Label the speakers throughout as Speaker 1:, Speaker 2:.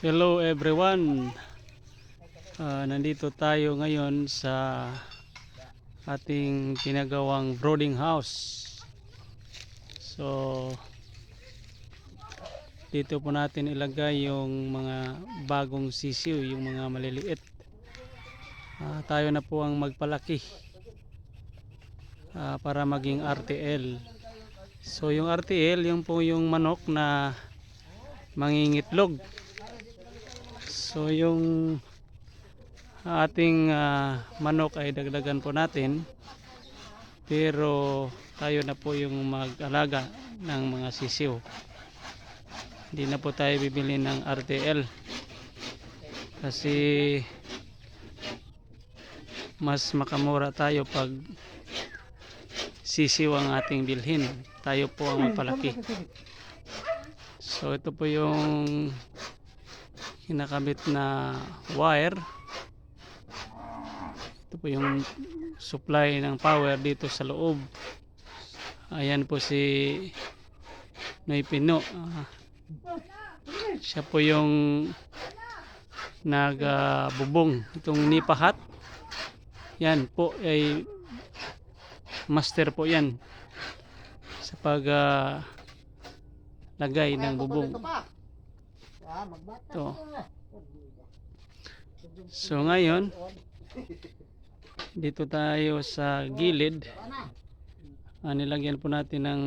Speaker 1: Hello everyone. Ah, nandito tayo ngayon sa ating pinagawang brooding house. So dito po natin ilagay yung mga bagong sisiw, yung mga maliliit. Ah, tayo na po ang magpalaki ah, para maging RTL. So yung RTL, yung po yung manok na mangingitlog. So yung ating ah, manok ay dagdagan po natin pero tayo na po yung mag-alaga ng mga sisiw. Hindi na po tayo bibili ng RTL kasi mas makamura tayo pag sisiw ang ating bilhin. Tayo po ang magpalaki. So ito po yung kinakabit na wire. Ito po yung supply ng power dito sa loob. Ayan po si Noy Pino. Ah, siya po yung nagbubong itong nipahat yan po ay master po yan sa pag ah, lagay ng bubong ito So ngayon, dito tayo sa gilid. Ah, nilagyan po natin ng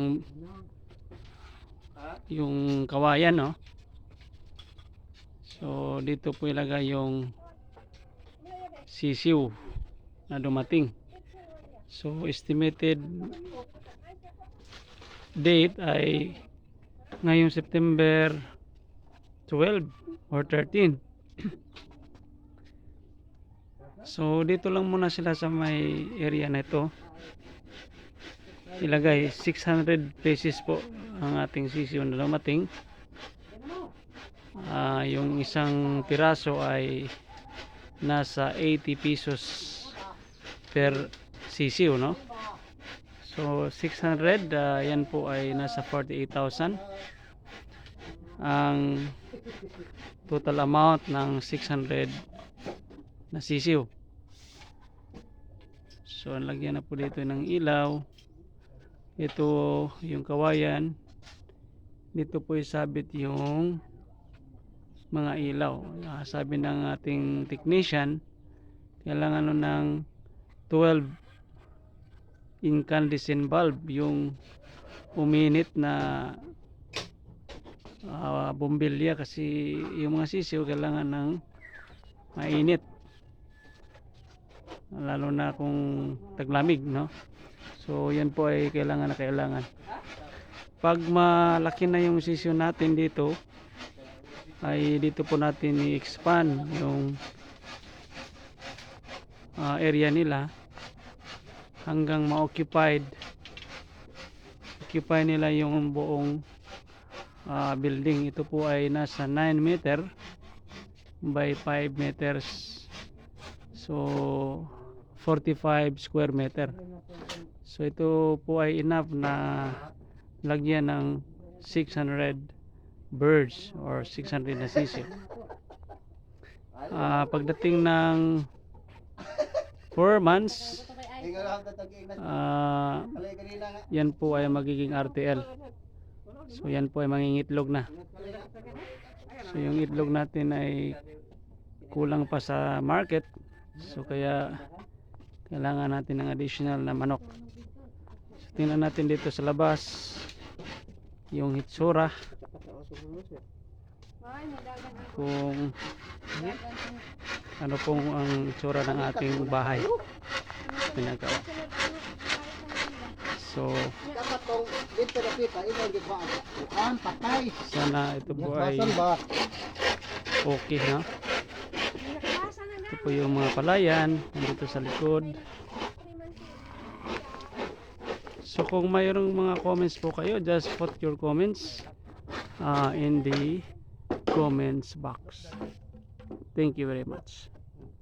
Speaker 1: yung kawayan, no? So dito po ilagay yung sisiw na dumating. So estimated date ay ngayong September 12 or 13. So dito lang muna sila sa may area na ito. Ilagay 600 pesos po ang ating sisiyo na dumating. Ah, yung isang piraso ay nasa 80 pesos per sisiyo, no? So 600 ah, yan po ay nasa 48,000. Ang total amount ng 600 na sisiw. So, lagyan na po dito ng ilaw. Ito yung kawayan. Dito po isabit yung mga ilaw. Ah, sabi ng ating technician, kailangan ano ng 12 incandescent bulb yung uminit na uh, bombilya kasi yung mga sisiw kailangan ng mainit. Lalo na kung taglamig no? So yan po ay kailangan na kailangan. Pag malaki na yung sisiw natin dito ay dito po natin i-expand yung ah, area nila hanggang ma-occupied occupy nila yung buong ah, building. Ito po ay nasa 9 meter by 5 meters. So 45 square meter. So ito po ay enough na lagyan ng 600 birds or 600 na sisig Ah, pagdating ng 4 months ah, yan po ay magiging RTL so yan po ay mangingitlog na. So yung itlog natin ay kulang pa sa market. So kaya kailangan natin ng additional na manok. So, tingnan natin dito sa labas yung hitsura. Kung ano pong ang itsura ng ating bahay. Pinagawa so
Speaker 2: Dapat kung dito na kita? Bukan, patay.
Speaker 1: sana ito po ay okay na ito po yung mga palayan nandito sa likod so kung mayroong mga comments po kayo just put your comments uh, in the comments box thank you very much